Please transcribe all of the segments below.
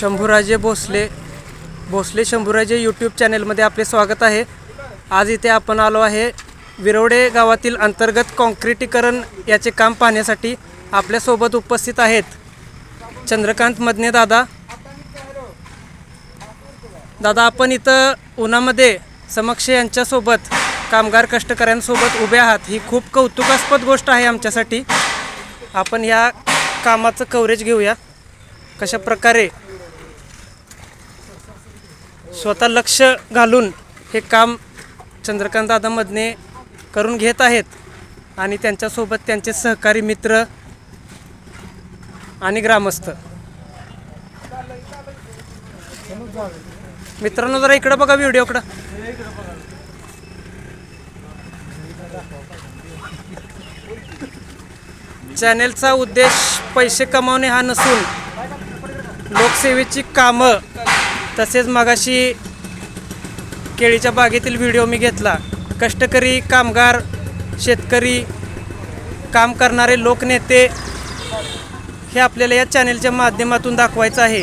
Shambhuraje Bhosale. Bhosale Shambhuraje YouTube चॅनेलमध्ये आपले स्वागत आहे. आज इथे आपण आलो आहे विरवडे गावातील अंतर्गत कॉन्क्रिटीकरण याचे काम पाहण्यासाठी आपल्यासोबत उपस्थित आहेत चंद्रकांत मदने दादा. दादा आपण इथं उन्हामध्ये समक्ष यांच्यासोबत कामगार कष्टकऱ्यांसोबत उभे आहात. ही खूप कौतुकास्पद गोष्ट आहे आमच्यासाठी. आपण या कामाचं कव्हरेज घेऊया. कशा प्रकारे स्वतः लक्ष घालून हे काम चंद्रकांत दादा मधने करून घेत आहेत आणि त्यांच्यासोबत त्यांचे सहकारी मित्र आणि ग्रामस्थ. मित्रांनो जरा इकडं बघा व्हिडिओकडं. चॅनेलचा उद्देश पैसे कमावणे हा नसून लोकसेवेची कामं. तसेच मगाशी केळीच्या बागेतील व्हिडिओ मी घेतला. कष्टकरी कामगार शेतकरी काम करणारे लोकनेते हे आपल्याला या चॅनेलच्या माध्यमातून दाखवायचं आहे.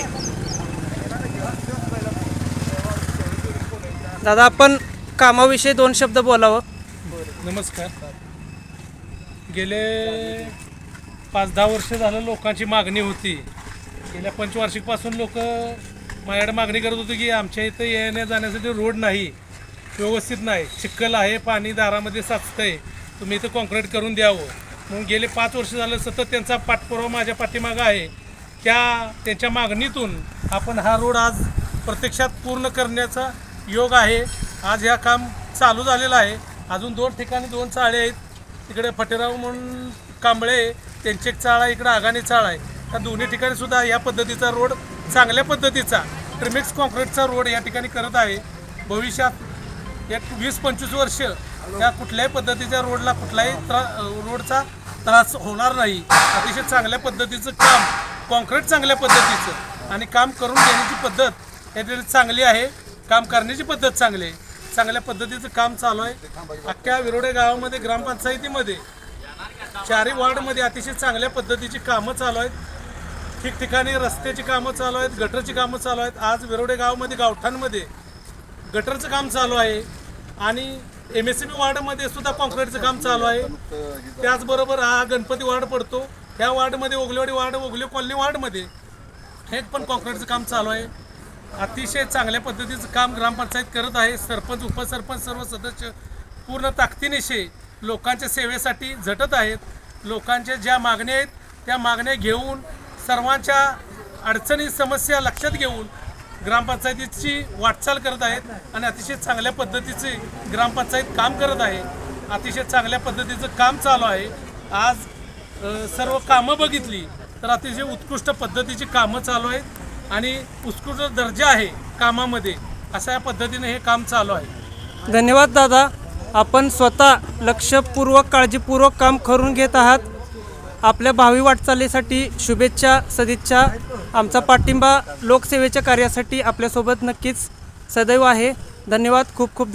दादा आपण कामाविषयी दोन शब्द बोलावं. नमस्कार. गेले पाच दहा वर्ष झालं लोकांची मागणी होती. गेल्या पंचवार्षिकपासून लोक माझ्याकडे मागणी करत होती की आमच्या इथं येण्या जाण्यासाठी रोड नाही व्यवस्थित नाही चिखल आहे पाणी दारामध्ये साचतंय तुम्ही इथं कॉन्क्रीट करून द्यावं. म्हणून गेले पाच वर्ष झालं सतत त्यांचा पाठपुरावा माझ्या पाठीमागं आहे. त्या त्यांच्या मागणीतून आपण हा रोड आज प्रत्यक्षात पूर्ण करण्याचा योग आहे. आज ह्या काम चालू झालेलं आहे. अजून दोन ठिकाणी दोन चाळे आहेत. तिकडे फटेराव म्हणून कांबळे त्यांची एक चाळ आहे इकडे आगाने चाळ आहे. त्या दोन्ही ठिकाणी सुद्धा या पद्धतीचा रोड चांगल्या पद्धतीचा ट्रिमिक्स कॉन्क्रीटचा रोड या ठिकाणी करत आहे. भविष्यात एक वीस पंचवीस वर्ष या कुठल्याही पद्धतीच्या रोडला कुठलाही त्रा रोडचा त्रास होणार नाही. अतिशय चांगल्या पद्धतीचं काम कॉन्क्रीट चांगल्या पद्धतीचं आणि काम करून घेण्याची पद्धत या ठिकाणी चांगली आहे. काम करण्याची पद्धत चांगली आहे. चांगल्या पद्धतीचं काम चालू आहे. अख्ख्या विरोडे गावामध्ये ग्रामपंचायतीमध्ये चारही वार्डमध्ये अतिशय चांगल्या पद्धतीची कामं चालू आहेत. ठिकठिकाणी रस्त्याची कामं चालू आहेत गटरची कामं चालू आहेत. आज विरोडे गावामध्ये गावठाणमध्ये गटरचं काम चालू आहे आणि एम एस सी बी वार्डमध्ये सुद्धा कॉन्क्रीटचं काम चालू आहे. त्याचबरोबर हा गणपती वार्ड पडतो. ह्या वार्डमध्ये ओगलेवाडी वार्ड ओगले कॉलनी वार्डमध्ये हे पण कॉन्क्रीटचं काम चालू आहे. अतिशय चांगल्या पद्धतीचं काम ग्रामपंचायत करत आहे. सरपंच उपसरपंच सर्व सदस्य पूर्ण ताकदीनिशी लोकांच्या सेवेसाठी झटत आहेत. लोकांच्या ज्या मागण्या आहेत त्या मागण्या घेऊन सर्वांच्या अडचणी समस्या लक्षात घेऊन ग्रामपंचायतीची वाटचाल करत आहेत आणि अतिशय चांगल्या पद्धतीचे ग्रामपंचायत काम करत आहे. अतिशय चांगल्या पद्धतीचं काम चालू आहे. आज सर्व कामं बघितली तर अतिशय उत्कृष्ट पद्धतीची कामं चालू आहेत आणि उत्कृष्ट दर्जा आहे कामामध्ये. अशा या पद्धतीने हे काम चालू आहे. धन्यवाद दादा. आपण स्वतः लक्षपूर्वक काळजीपूर्वक काम करून घेत आहात. आपल्या भावी वाटचालीसाठी शुभेच्छा सदिच्छा. आमचा पाठिंबा लोकसेवेच्या कार्यासाठी आपल्यासोबत नक्कीच सदैव आहे. धन्यवाद. खूप खूप